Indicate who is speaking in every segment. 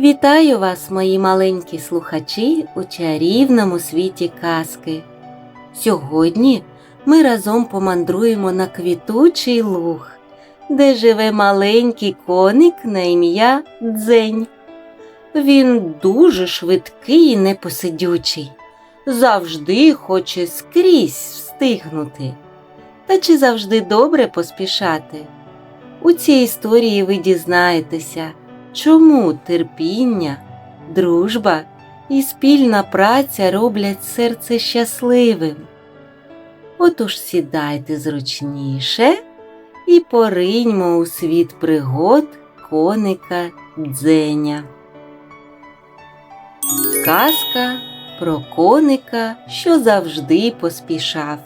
Speaker 1: Вітаю вас, мої маленькі слухачі, у чарівному світі казки. Сьогодні ми разом помандруємо на квітучий луг, де живе маленький коник на ім'я Дзень. Він дуже швидкий і непосидючий, завжди хоче скрізь встигнути. Та чи завжди добре поспішати? У цій історії ви дізнаєтеся, чому терпіння, дружба і спільна праця роблять серце щасливим. Отож сідайте зручніше і пориньмо у світ пригод коника Дзеня. Казка про коника, що завжди поспішав.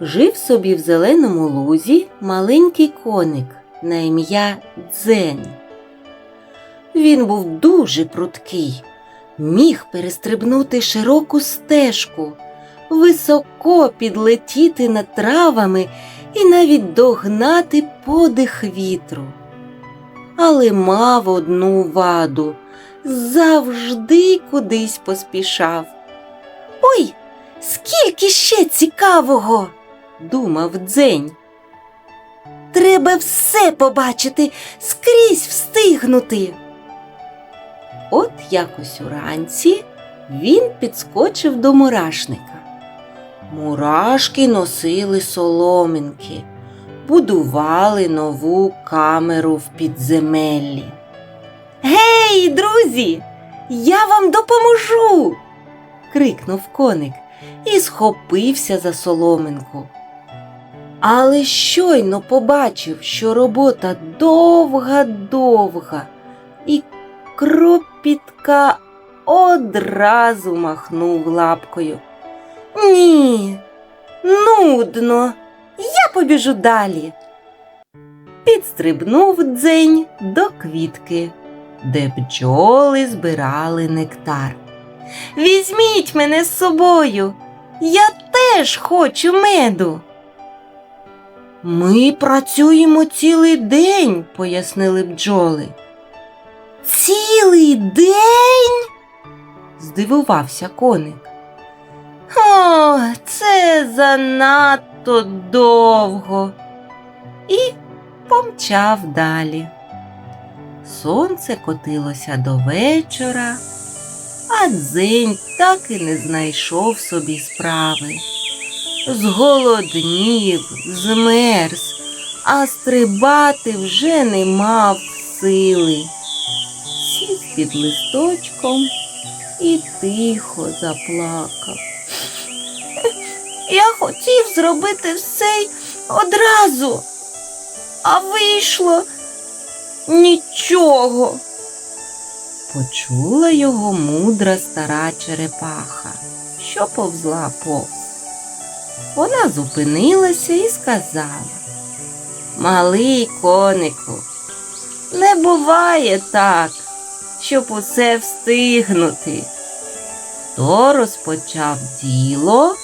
Speaker 1: Жив собі в зеленому лузі маленький коник на ім'я Дзень. Він був дуже пруткий, міг перестрибнути широку стежку, високо підлетіти над травами і навіть догнати подих вітру. Але мав одну ваду завжди кудись поспішав. Ой, скільки ще цікавого, думав дзень. Треба все побачити, скрізь встигнути. От якось уранці він підскочив до мурашника. Мурашки носили соломинки, будували нову камеру в підземеллі. Гей, друзі, я вам допоможу. крикнув коник і схопився за соломинку. Але щойно побачив, що робота довга-довга, і кропітка одразу махнув лапкою. Ні, нудно, я побіжу далі. Підстрибнув дзень до квітки, де бджоли збирали нектар. Візьміть мене з собою, я теж хочу меду. Ми працюємо цілий день, пояснили бджоли. Цілий день? здивувався коник. О, це занадто довго. І помчав далі. Сонце котилося до вечора, а дзень так і не знайшов собі справи. Зголоднів, змерз, а стрибати вже не мав сили. Сів під листочком і тихо заплакав. Я хотів зробити все одразу, а вийшло нічого. Почула його мудра стара черепаха, що повзла повз. Вона зупинилася і сказала Малий конику, не буває так, щоб усе встигнути. Хто розпочав діло,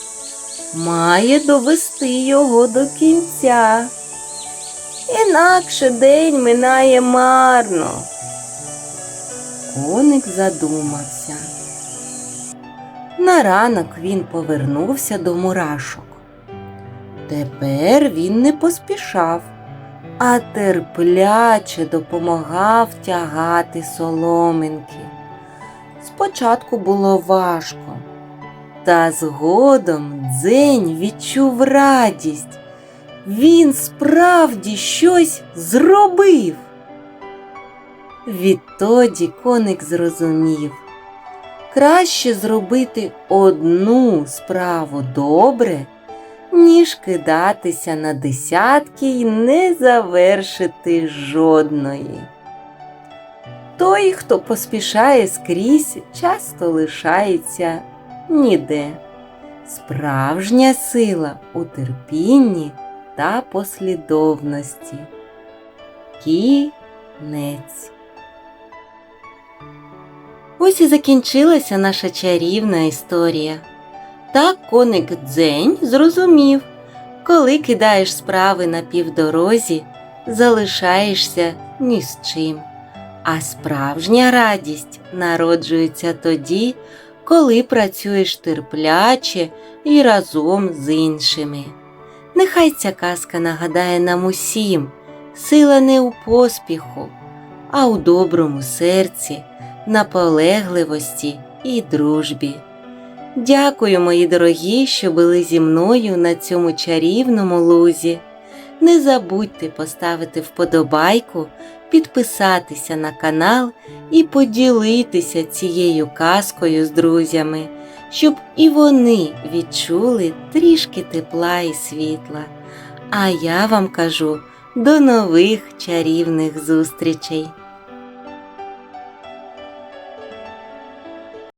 Speaker 1: має довести його до кінця. Інакше день минає марно. Коник задумався. На ранок він повернувся до мурашок. Тепер він не поспішав, а терпляче допомагав тягати соломинки. Спочатку було важко, та згодом дзень відчув радість. Він справді щось зробив. Відтоді коник зрозумів краще зробити одну справу добре, ніж кидатися на десятки й не завершити жодної. Той, хто поспішає скрізь, часто лишається ніде. Справжня сила у терпінні та послідовності. Кінець. Ось і закінчилася наша чарівна історія. Так коник дзень зрозумів, коли кидаєш справи на півдорозі, залишаєшся ні з чим. А справжня радість народжується тоді, коли працюєш терпляче і разом з іншими. Нехай ця казка нагадає нам усім, сила не у поспіху, а у доброму серці, наполегливості і дружбі. Дякую, мої дорогі, що були зі мною на цьому чарівному лузі. Не забудьте поставити вподобайку, підписатися на канал і поділитися цією казкою з друзями, щоб і вони відчули трішки тепла і світла. А я вам кажу до нових чарівних зустрічей!